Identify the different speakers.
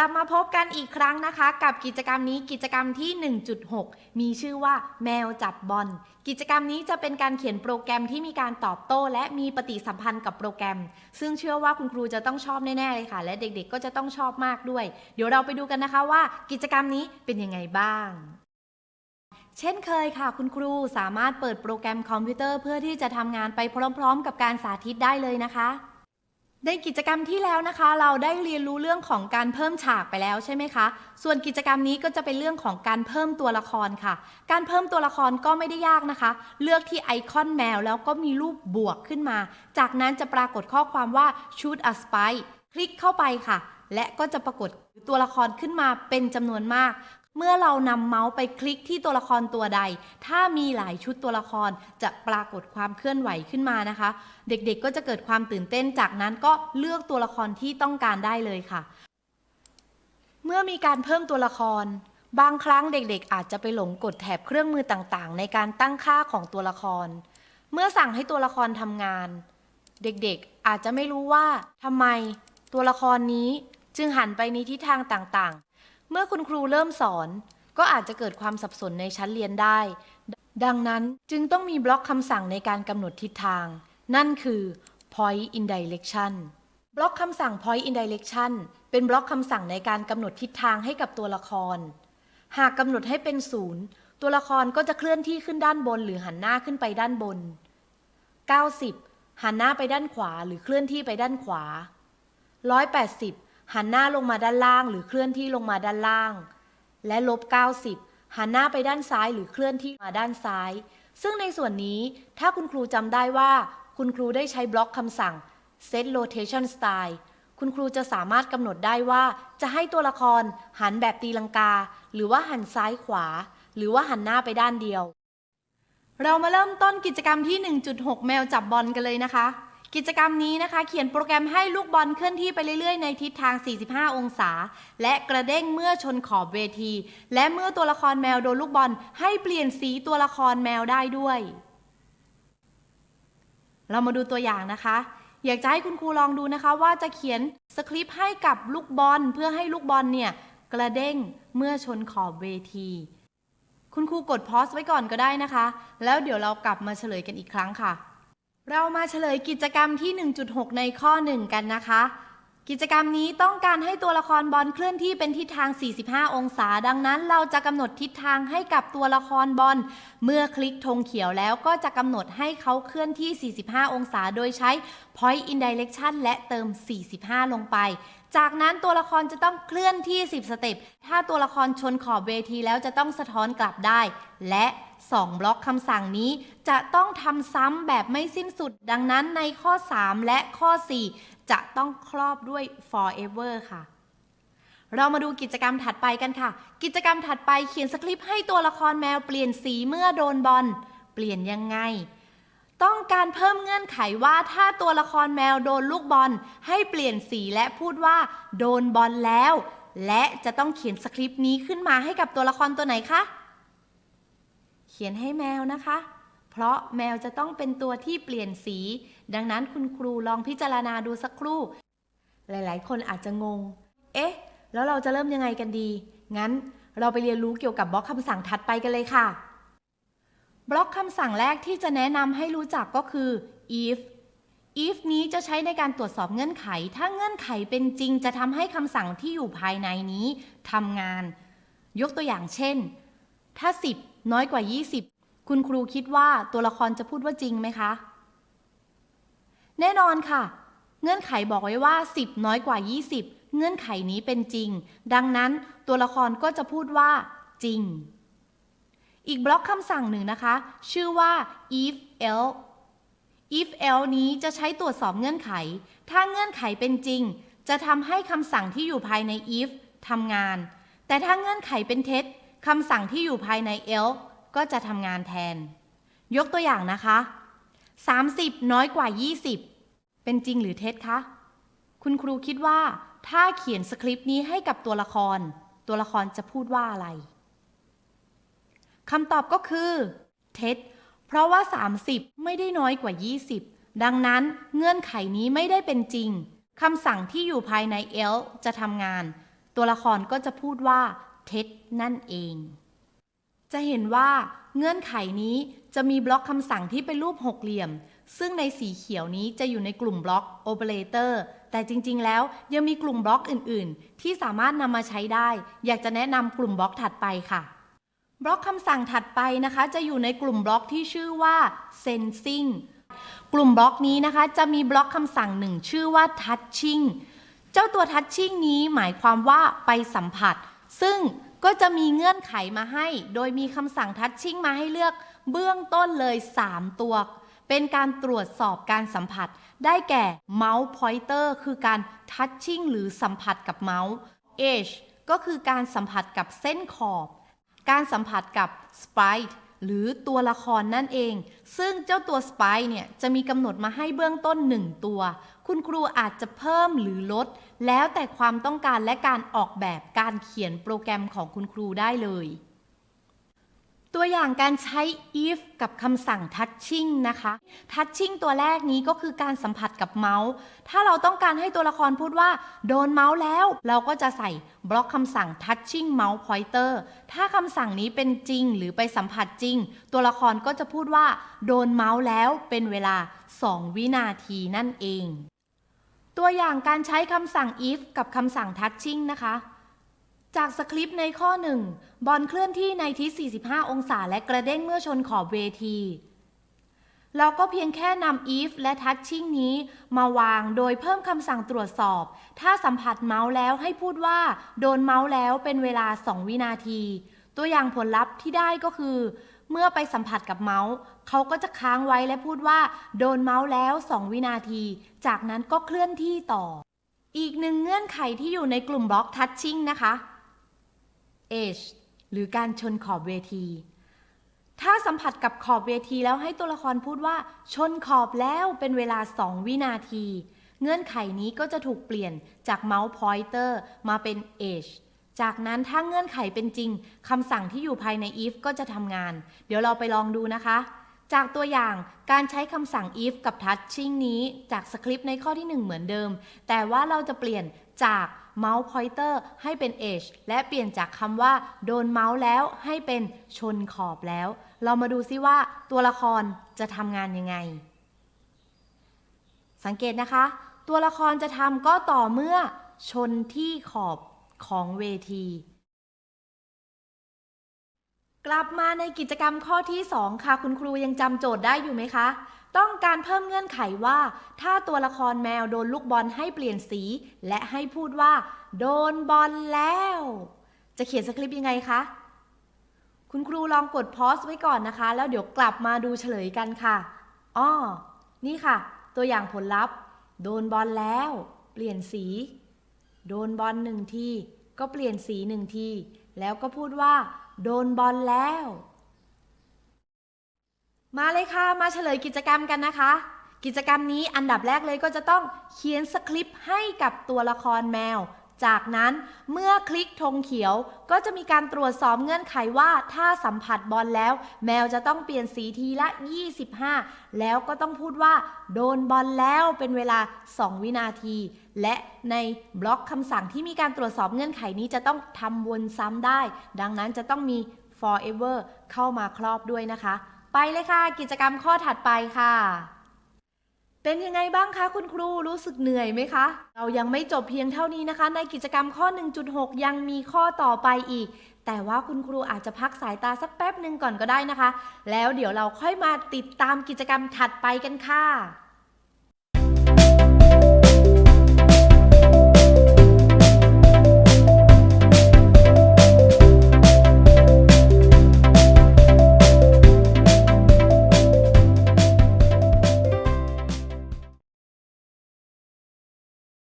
Speaker 1: ลับมาพบกันอีกครั้งนะคะ กับกิจกรรมนี้กิจกรรมที่ 1.6 มีชื่อว่าแมวจับบอล กิจกรรมนี้จะเป็นการเขียนโปรแกรมที่มีการตอบโต้ และมีปฏิสัมพันธ์กับโปรแกรม ซึ่งเชื่อว่าคุณครูจะต้องชอบแน่ ๆ เลยค่ะ และเด็กๆ ก็จะต้องชอบมากด้วย เดี๋ยวเราไปดูกันนะคะว่ากิจกรรมนี้เป็นยังไงบ้างเช่นเคยค่ะ คุณครูสามารถเปิดโปรแกรมคอมพิวเตอร์เพื่อที่จะทำงานไปพร้อม ๆ กับการสาธิตได้เลยนะคะ ในกิจกรรมที่แล้วนะคะ เราได้เรียนรู้เรื่องของการเพิ่มฉากไปแล้วใช่ไหมคะ ส่วนกิจกรรมนี้ก็จะเป็นเรื่องของการเพิ่มตัวละครค่ะ การเพิ่มตัวละครก็ไม่ได้ยากนะคะ เลือกที่ไอคอนแมวแล้วก็มีรูปบวกขึ้นมา จากนั้นจะปรากฏข้อความว่า shoot a spy คลิกเข้าไปค่ะ และก็จะปรากฏตัวละครขึ้นมาเป็นจำนวนมาก เมื่อเรานำเมาส์ไปคลิกที่ตัวละครตัวใด ถ้ามีหลายชุดตัวละครจะปรากฏความเคลื่อนไหวขึ้นมานะคะ เด็กๆก็จะเกิดความตื่นเต้นจากนั้นก็เลือกตัวละครที่ต้องการได้เลยค่ะ เมื่อมีการเพิ่มตัวละคร บางครั้งเด็กๆ อาจจะไปหลงกดแถบเครื่องมือต่างๆ ในการตั้งค่าของตัวละคร เมื่อสั่งให้ตัวละครทำงาน เด็กๆอาจจะไม่รู้ว่าทำไมตัวละครนี้จึงหันไปในทิศทางต่างๆ เมื่อคุณครูเริ่มสอน ก็อาจจะเกิดความสับสนในชั้นเรียนได้ ดังนั้นจึงต้องมีบล็อกคำสั่งในการกำหนดทิศทาง นั่นคือ point in direction บล็อกคำสั่ง point in direction เป็นบล็อกคำสั่งในการกำหนดทิศทางให้กับตัวละคร หากกำหนดให้เป็นศูนย์ตัวละครก็จะเคลื่อนที่ขึ้นด้านบนหรือหันหน้าขึ้นไปด้านบน 90 หันหน้าไปด้านขวาหรือเคลื่อนที่ไปด้านขวา 180 หันหน้าลงมาด้านล่าง หรือเคลื่อนที่ลงมาด้านล่าง และลบ 90 หันหน้าไปด้านซ้ายหรือเคลื่อนที่มาด้านซ้าย ซึ่งในส่วนนี้ถ้าคุณครูจำได้ว่า คุณครูได้ใช้บล็อกคำสั่ง set rotation style คุณครูจะสามารถกำหนดได้ว่า จะให้ตัวละครหันแบบตีลังกา หรือว่าหันซ้ายขวา หรือว่าหันหน้าไปด้านเดียว เรามาเริ่มต้นกิจกรรมที่ 1.6 แมวจับบอลกันเลยนะคะ กิจกรรมนี้นะคะ เขียนโปรแกรมให้ลูกบอลเคลื่อนที่ไปเรื่อยๆ ในทิศทาง 45 องศา และกระเด้งเมื่อชนขอบเวที และเมื่อตัวละครแมวโดนลูกบอลให้เปลี่ยนสีตัวละครแมวได้ด้วย เรามาดูตัวอย่างนะคะ อยากจะให้คุณครูลองดูนะคะ ว่าจะเขียนสคริปต์ให้กับลูกบอลเพื่อให้ลูกบอลเนี่ยกระเด้งเมื่อชนขอบเวที คุณครูกดพอสไว้ก่อนก็ได้นะคะ แล้วเดี๋ยวเรากลับมาเฉลยกันอีกครั้งค่ะ เรามาเฉลยกิจกรรมที่ 1.6 ในข้อ 1 กันนะคะ กิจกรรมนี้ต้องการให้ตัวละครบอลเคลื่อนที่เป็นทิศทาง 45 องศา ดังนั้นเราจะกำหนดทิศทางให้กับตัวละครบอล เมื่อคลิกธงเขียวแล้วก็จะกำหนดให้เขาเคลื่อนที่ 45 องศา โดยใช้ point in direction และเติม 45 ลงไป จากนั้นตัวละครจะต้องเคลื่อนที่ 10 สเต็ป ถ้าตัวละครชนขอบเวทีแล้วจะต้องสะท้อนกลับได้ และ 2 บล็อกคำสั่งนี้จะต้องทำซ้ำแบบไม่สิ้นสุด ดังนั้นในข้อ 3 และข้อ 4 จะต้องครอบด้วย forever ค่ะ เรามาดูกิจกรรมถัดไปกันค่ะ กิจกรรมถัดไปเขียนสคริปต์ให้ตัวละครแมวเปลี่ยนสีเมื่อโดนบอล เปลี่ยนยังไง ต้องการเพิ่มเงื่อนไขว่าถ้าตัวละครแมวโดนลูกบอล ให้เปลี่ยนสีและพูดว่า โดนบอลแล้ว และจะต้องเขียนสคริปต์นี้ขึ้นมาให้กับตัวละครตัวไหนคะ เขียนให้แมวนะคะ เพราะแมวจะต้องเป็นตัวที่เปลี่ยนสี ดังนั้นคุณครูลองพิจารณาดูสักครู่ หลายๆ คนอาจจะงง เอ๊ะ แล้วเราจะเริ่มยังไงกันดี งั้นเราไปเรียนรู้เกี่ยวกับบล็อกคำสั่งถัดไปกันเลยค่ะ บล็อกคำสั่งแรกที่จะแนะนำให้รู้จักก็คือ if if นี้จะใช้ในการตรวจสอบเงื่อนไข ถ้าเงื่อนไขเป็นจริงจะทำให้คำสั่งที่อยู่ภายในนี้ทำงาน ยกตัวอย่างเช่น ถ้า 10 น้อยกว่า 20 คุณครูคิดว่าตัวละครจะพูดว่าจริงไหมคะ แน่นอนค่ะ เงื่อนไขบอกไว้ว่า 10 น้อยกว่า 20 เงื่อนไขนี้เป็นจริง ดังนั้นตัวละครก็จะพูดว่า จริง อีกบล็อกคำสั่งหนึ่งนะคะ ชื่อว่า if else if else นี้จะใช้ตรวจสอบเงื่อนไข ถ้าเงื่อนไขเป็นจริง จะทำให้คำสั่งที่อยู่ภายใน if ทำงาน แต่ถ้าเงื่อนไขเป็นเท็จ คำสั่งที่อยู่ภายใน else ก็จะทำงานแทน ยกตัวอย่างนะคะ 30 น้อยกว่า 20 เป็นจริงหรือเท็จคะ คุณครูคิดว่าถ้าเขียนสคริปต์นี้ให้กับตัวละคร ตัวละครจะพูดว่าอะไรคำตอบก็คือ เท็จ เพราะว่า 30 ไม่ได้น้อยกว่า 20 ดังนั้นเงื่อนไขนี้ไม่ได้เป็นจริงคำสั่งที่อยู่ภายใน else จะทำงาน ตัวละครก็จะพูดว่า เท็จนั่นเอง จะเห็นว่าเงื่อนไขนี้จะมีบล็อกคำสั่งที่เป็นรูปหกเหลี่ยม ซึ่งในสีเขียวนี้จะอยู่ในกลุ่มบล็อก Operator แต่จริงๆ แล้วยังมีกลุ่มบล็อกอื่นๆ ที่สามารถนำมาใช้ได้ อยากจะแนะนำกลุ่มบล็อกถัดไปค่ะ บล็อกคำสั่งถัดไปนะคะ จะอยู่ในกลุ่มบล็อกที่ชื่อว่า sensing กลุ่มบล็อกนี้นะคะจะมีบล็อกคำสั่งหนึ่งชื่อว่า touching เจ้าตัว touching นี้หมายความว่าไปสัมผัส ซึ่งก็จะมีเงื่อนไขมาให้ โดยมีคำสั่งทัชชิ่งมาให้เลือกเบื้องต้นเลย 3 ตัว เป็นการตรวจสอบการสัมผัส ได้แก่เมาส์พอยเตอร์คือการทัชชิ่งหรือสัมผัสกับเมาส์ edge ก็คือการสัมผัสกับเส้นขอบ การสัมผัสกับ sprite หรือตัวละครนั่นเอง ซึ่งเจ้าตัวสไปเนี่ยจะมีกำหนดมาให้เบื้องต้น 1 ตัว คุณครูอาจจะเพิ่มหรือลด แล้วแต่ความต้องการและการออกแบบการเขียนโปรแกรมของคุณครูได้เลย ตัวอย่างการใช้ if กับคำสั่ง touching นะคะ touching ตัวแรกนี้ก็คือการสัมผัสกับเมาส์ ถ้าเราต้องการให้ตัวละครพูดว่า โดนเมาส์แล้ว เราก็จะใส่บล็อกคำสั่ง touching mouse pointer ถ้าคำสั่งนี้เป็นจริงหรือไปสัมผัสจริง ตัวละครก็จะพูดว่า โดนเมาส์แล้วเป็นเวลา 2 วินาทีนั่นเอง ตัวอย่างการใช้คำสั่ง if กับคำสั่ง touching นะคะ จากสคริปต์ในข้อ 1 บอลเคลื่อนที่ในทิศ 45 องศาและกระเด้งเมื่อชนขอบเวที เราก็เพียงแค่นำ if และ touching นี้มาวางโดยเพิ่มคำสั่งตรวจสอบ ถ้าสัมผัสเมาส์แล้วให้พูดว่า โดนเมาส์แล้วเป็นเวลา 2 วินาที ตัวอย่างผลลัพธ์ที่ได้ก็คือ เมื่อไปสัมผัสกับเมาส์ เขาก็จะค้างไว้และพูดว่า โดนเมาส์แล้ว 2 วินาที จากนั้นก็เคลื่อนที่ต่ออีกหนึ่งเงื่อนไขที่อยู่ในกลุ่มบล็อก touching นะคะ edge หรือการชนขอบเวที ถ้าสัมผัสกับขอบเวทีแล้วให้ตัวละครพูดว่า ชนขอบแล้วเป็นเวลา 2 วินาที เงื่อนไขนี้ก็จะถูกเปลี่ยนจากเมาส์ pointer มาเป็น edge จากนั้นถ้าเงื่อนไขเป็นจริงคำสั่งที่อยู่ภายใน if ก็จะทำงาน เดี๋ยวเราไปลองดูนะคะ จากตัวอย่างการใช้คำสั่ง if กับ touching นี้จากสคริปต์ในข้อที่ 1 เหมือนเดิม แต่ว่าเราจะเปลี่ยนจาก เมาส์พอยเตอร์ให้เป็น edge และเปลี่ยนจากคำว่า โดนเมาส์แล้วให้เป็นชนขอบแล้ว เรามาดูซิว่าตัวละครจะทำงานยังไง สังเกตนะคะ ตัวละครจะทำก็ต่อเมื่อชนที่ขอบของเวที กลับมาในกิจกรรมข้อที่ 2 ค่ะ คุณครูยังจำโจทย์ได้อยู่ไหมคะ ต้องการเพิ่มเงื่อนไขว่า ถ้าตัวละครแมวโดนลูกบอลให้เปลี่ยนสี และให้พูดว่า โดนบอลแล้ว จะเขียนสคริปต์ยังไงคะ คุณครูลองกดพอสไว้ก่อนนะคะ แล้วเดี๋ยวกลับมาดูเฉลยกันค่ะอ้อนี่ค่ะ ตัวอย่างผลลัพธ์ โดนบอลแล้ว เปลี่ยนสี โดนบอลหนึ่งทีก็เปลี่ยนสีหนึ่งทีแล้วก็พูดว่า โดนบอลแล้ว มาเลยค่ะ มาเฉลยกิจกรรมกันนะคะ กิจกรรมนี้อันดับแรกเลยก็จะต้องเขียนสคริปต์ให้กับตัวละครแมว จากนั้นเมื่อคลิกธงเขียวก็จะมีการตรวจสอบเงื่อนไขว่าถ้าสัมผัสบอลแล้ว แมวจะต้องเปลี่ยนสีทีละ 25 แล้วก็ต้องพูดว่า โดนบอลแล้วเป็นเวลา 2 วินาที และในบล็อกคำสั่งที่มีการตรวจสอบเงื่อนไขนี้จะต้องทำวนซ้ำได้ ดังนั้นจะต้องมี forever เข้ามาครอบด้วยนะคะ ไปเลยค่ะ กิจกรรมข้อถัดไปค่ะ เป็นยังไงบ้างคะคุณครูรู้สึกเหนื่อยไหมคะ เรายังไม่จบเพียงเท่านี้นะคะ ในกิจกรรมข้อ 1.6 ยังมีข้อต่อไปอีก แต่ว่าคุณครูอาจจะพักสายตาสักแป๊บหนึ่งก่อนก็ได้นะคะ แล้วเดี๋ยวเราค่อยมาติดตามกิจกรรมถัดไปกันค่ะ